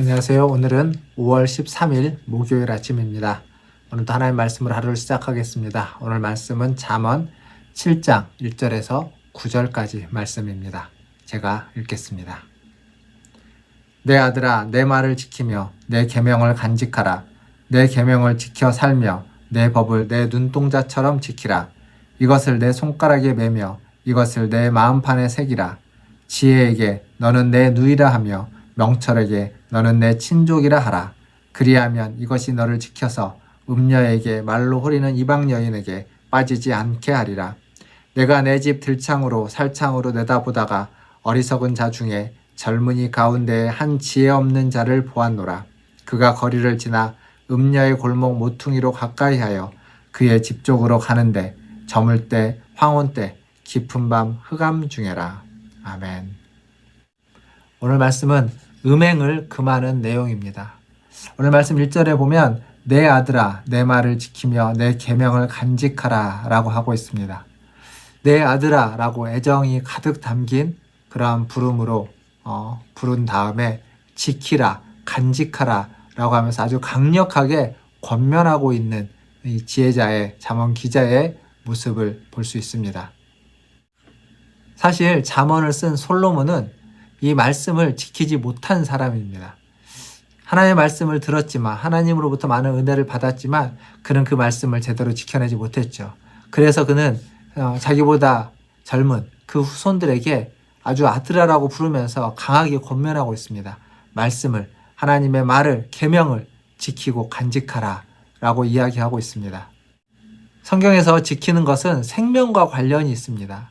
안녕하세요. 오늘은 5월 13일 목요일 아침입니다. 오늘도 하나의 말씀을 하루를 시작하겠습니다. 오늘 말씀은 잠언 7장 1절에서 9절까지 말씀입니다. 제가 읽겠습니다. 내 아들아 내 말을 지키며 내 계명을 간직하라 내 계명을 지켜 살며 내 법을 내 눈동자처럼 지키라 이것을 내 손가락에 매며 이것을 내 마음판에 새기라 지혜에게 너는 내 누이라 하며 명철에게 너는 내 친족이라 하라 그리하면 이것이 너를 지켜서 음녀에게 말로 호리는 이방 여인에게 빠지지 않게 하리라 내가 내 집 들창으로 살창으로 내다보다가 어리석은 자 중에 젊은이 가운데에 한 지혜 없는 자를 보았노라. 그가 거리를 지나 음녀의 골목 모퉁이로 가까이 하여 그의 집 쪽으로 가는데 저물 때 황혼 때 깊은 밤 흑암 중에라. 아멘. 오늘 말씀은 음행을 금하는 내용입니다. 오늘 말씀 1절에 보면 내 아들아 내 말을 지키며 내 계명을 간직하라 라고 하고 있습니다. 내 아들아 라고 애정이 가득 담긴 그러한 부름으로 어, 부른 다음에 지키라, 간직하라 라고 하면서 아주 강력하게 권면하고 있는 이 지혜자의 잠언 기자의 모습을 볼 수 있습니다. 사실 잠언을 쓴 솔로몬은 이 말씀을 지키지 못한 사람입니다. 하나님의 말씀을 들었지만 하나님으로부터 많은 은혜를 받았지만 그는 그 말씀을 제대로 지켜내지 못했죠. 그래서 그는 어, 자기보다 젊은 그 후손들에게 아주 아드라라고 부르면서 강하게 권면하고 있습니다. 말씀을 하나님의 말을 계명을 지키고 간직하라라고 이야기하고 있습니다. 성경에서 지키는 것은 생명과 관련이 있습니다.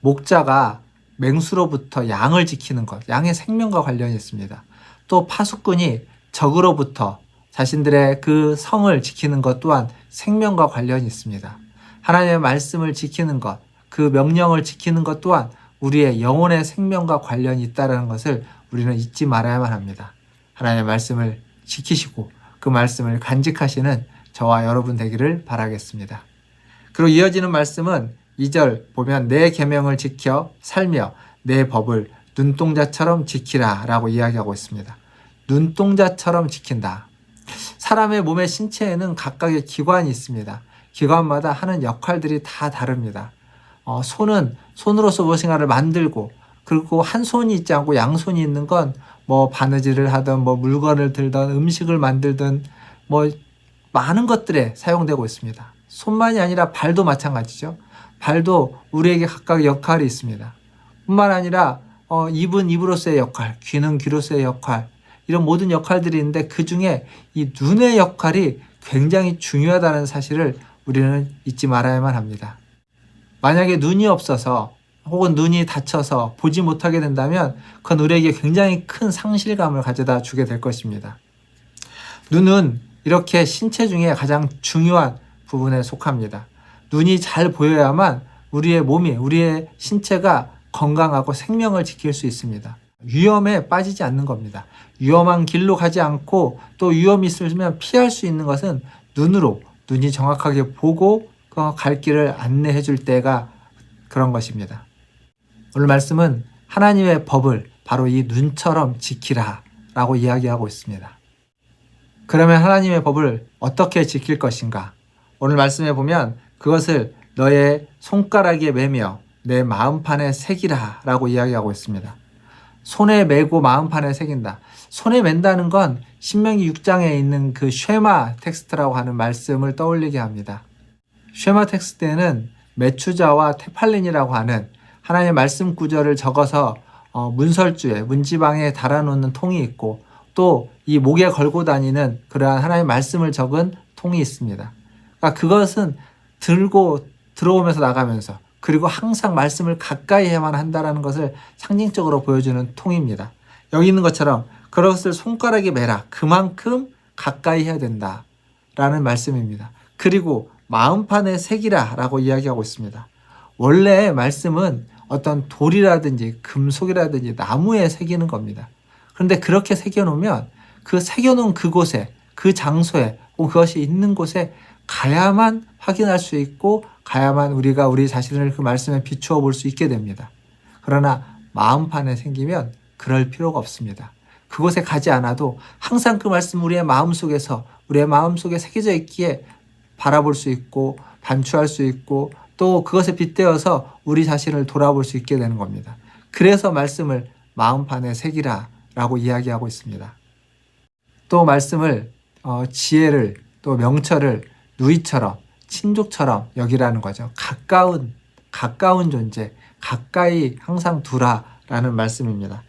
목자가 맹수로부터 양을 지키는 것, 양의 생명과 관련이 있습니다. 또 파수꾼이 적으로부터 자신들의 그 성을 지키는 것 또한 생명과 관련이 있습니다. 하나님의 말씀을 지키는 것, 그 명령을 지키는 것 또한 우리의 영혼의 생명과 관련이 있다는 것을 우리는 잊지 말아야만 합니다. 하나님의 말씀을 지키시고 그 말씀을 간직하시는 저와 여러분 되기를 바라겠습니다. 그리고 이어지는 말씀은 2절 보면 내 계명을 지켜 살며 내 법을 눈동자처럼 지키라 라고 이야기하고 있습니다. 눈동자처럼 지킨다. 사람의 몸의 신체에는 각각의 기관이 있습니다. 기관마다 하는 역할들이 다 다릅니다. 어, 손은 손으로서 무엇인가를 만들고 그리고 한 손이 있지 않고 양손이 있는 건 뭐 바느질을 하든 뭐 물건을 들든 음식을 만들든 뭐 많은 것들에 사용되고 있습니다. 손만이 아니라 발도 마찬가지죠. 발도 우리에게 각각 역할이 있습니다. 뿐만 아니라 어, 입은 입으로서의 역할, 귀는 귀로서의 역할, 이런 모든 역할들이 있는데 그 중에 이 눈의 역할이 굉장히 중요하다는 사실을 우리는 잊지 말아야만 합니다. 만약에 눈이 없어서 혹은 눈이 다쳐서 보지 못하게 된다면 그건 우리에게 굉장히 큰 상실감을 가져다 주게 될 것입니다. 눈은 이렇게 신체 중에 가장 중요한 부분에 속합니다. 눈이 잘 보여야만 우리의 몸이, 우리의 신체가 건강하고 생명을 지킬 수 있습니다. 위험에 빠지지 않는 겁니다. 위험한 길로 가지 않고 또 위험이 있으면 피할 수 있는 것은 눈으로, 눈이 정확하게 보고 그 갈 길을 안내해 줄 때가 그런 것입니다. 오늘 말씀은 하나님의 법을 바로 이 눈처럼 지키라 라고 이야기하고 있습니다. 그러면 하나님의 법을 어떻게 지킬 것인가? 오늘 말씀에 보면 그것을 너의 손가락에 매며 내 마음판에 새기라 라고 이야기하고 있습니다. 손에 매고 마음판에 새긴다. 손에 맨다는 건 신명기 6장에 있는 그 쉐마 텍스트라고 하는 말씀을 떠올리게 합니다. 쉐마 텍스트에는 메추자와 테팔린이라고 하는 하나님의 말씀 구절을 적어서 어, 문설주에 문지방에 달아놓는 통이 있고 또 이 목에 걸고 다니는 그러한 하나님의 말씀을 적은 통이 있습니다. 그러니까 그것은 들고 들어오면서 나가면서 그리고 항상 말씀을 가까이 해야만 한다라는 것을 상징적으로 보여주는 통입니다. 여기 있는 것처럼 그것을 손가락에 매라 그만큼 가까이 해야 된다라는 말씀입니다. 그리고 마음판에 새기라 라고 이야기하고 있습니다. 원래 말씀은 어떤 돌이라든지 금속이라든지 나무에 새기는 겁니다. 그런데 그렇게 새겨놓으면 그 새겨놓은 그곳에 그 장소에 그것이 있는 곳에 가야만 확인할 수 있고 가야만 우리가 우리 자신을 그 말씀에 비추어 볼 수 있게 됩니다. 그러나 마음판에 생기면 그럴 필요가 없습니다. 그곳에 가지 않아도 항상 그 말씀 우리의 마음 속에서 우리의 마음 속에 새겨져 있기에 바라볼 수 있고 반추할 수 있고 또 그것에 빗대어서 우리 자신을 돌아볼 수 있게 되는 겁니다. 그래서 말씀을 마음판에 새기라 라고 이야기하고 있습니다. 또 말씀을 어, 지혜를 또 명철을 누이처럼 친족처럼 여기라는 거죠. 가까운 가까운 존재, 가까이 항상 두라라는 말씀입니다.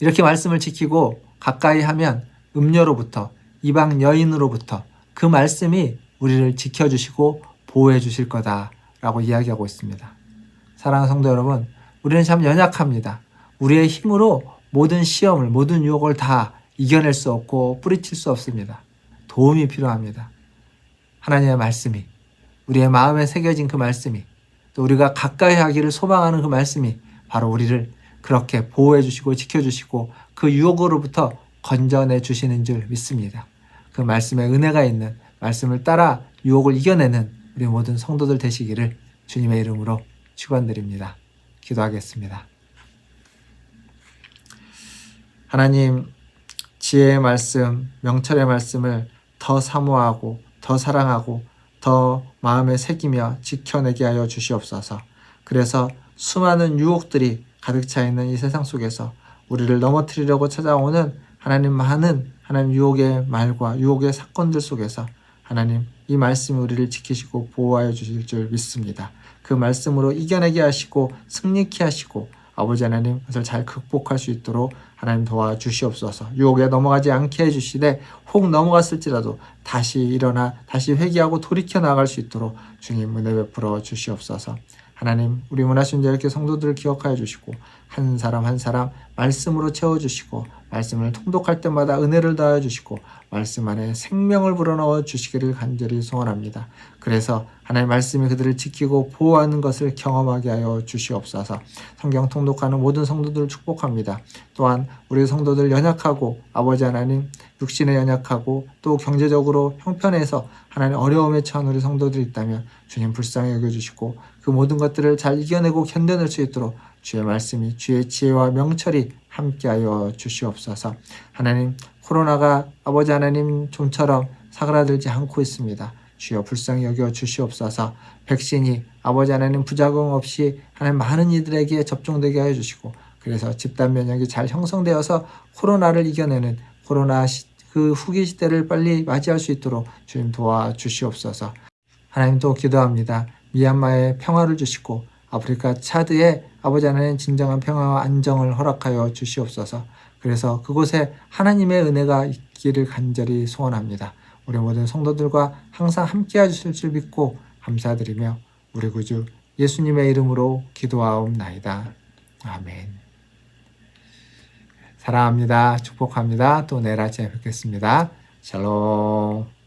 이렇게 말씀을 지키고 가까이 하면 음녀로부터 이방 여인으로부터 그 말씀이 우리를 지켜주시고 보호해 주실 거다라고 이야기하고 있습니다. 사랑하는 성도 여러분, 우리는 참 연약합니다. 우리의 힘으로 모든 시험을, 모든 유혹을 다 이겨낼 수 없고 뿌리칠 수 없습니다. 도움이 필요합니다. 하나님의 말씀이, 우리의 마음에 새겨진 그 말씀이, 또 우리가 가까이 하기를 소망하는 그 말씀이 바로 우리를 그렇게 보호해 주시고 지켜 주시고 그 유혹으로부터 건져내 주시는 줄 믿습니다. 그 말씀에 은혜가 있는 말씀을 따라 유혹을 이겨내는 우리 모든 성도들 되시기를 주님의 이름으로 축원드립니다. 기도하겠습니다. 하나님 지혜의 말씀, 명철의 말씀을 더 사모하고 더 사랑하고 더 마음에 새기며 지켜내게 하여 주시옵소서. 그래서 수많은 유혹들이 가득 차 있는 이 세상 속에서 우리를 넘어뜨리려고 찾아오는 하나님 많은 하나님 유혹의 말과 유혹의 사건들 속에서 하나님 이 말씀이 우리를 지키시고 보호하여 주실 줄 믿습니다. 그 말씀으로 이겨내게 하시고 승리케 하시고 아버지 하나님 그것을 잘 극복할 수 있도록 하나님 도와주시옵소서. 유혹에 넘어가지 않게 해주시되 혹 넘어갔을지라도 다시 일어나 다시 회개하고 돌이켜 나갈 수 있도록 주님 은혜 베풀어 주시옵소서. 하나님 우리 문화신자 이렇게 성도들을 기억하여 주시고 한 사람 한 사람 말씀으로 채워 주시고 말씀을 통독할 때마다 은혜를 더하여 주시고 말씀 안에 생명을 불어넣어 주시기를 간절히 소원합니다. 그래서 하나님 말씀이 그들을 지키고 보호하는 것을 경험하게 하여 주시옵소서. 성경 통독하는 모든 성도들을 축복합니다. 또한 우리 성도들 연약하고 아버지 하나님 육신에 연약하고 또 경제적으로 형편에서 하나님 어려움에 처한 우리 성도들이 있다면 주님 불쌍히 여겨 주시고 그 모든 것들을 잘 이겨내고 견뎌낼 수 있도록 주의 말씀이 주의 지혜와 명철이 함께하여 주시옵소서. 하나님 코로나가 아버지 하나님 좀처럼 사그라들지 않고 있습니다. 주여 불쌍히 여겨 주시옵소서. 백신이 아버지 하나님 부작용 없이 하나님 많은 이들에게 접종되게 하여 주시고 그래서 집단 면역이 잘 형성되어서 코로나를 이겨내는 코로나 시, 그 후기 시대를 빨리 맞이할 수 있도록 주님 도와 주시옵소서. 하나님 또 기도합니다. 미얀마에 평화를 주시고 아프리카 차드에 아버지 하나님 진정한 평화와 안정을 허락하여 주시옵소서. 그래서 그곳에 하나님의 은혜가 있기를 간절히 소원합니다. 우리 모든 성도들과 항상 함께 해주실 줄 믿고 감사드리며 우리 구주 예수님의 이름으로 기도하옵나이다. 아멘. 사랑합니다. 축복합니다. 또 내일 아침에 뵙겠습니다. 샬롬.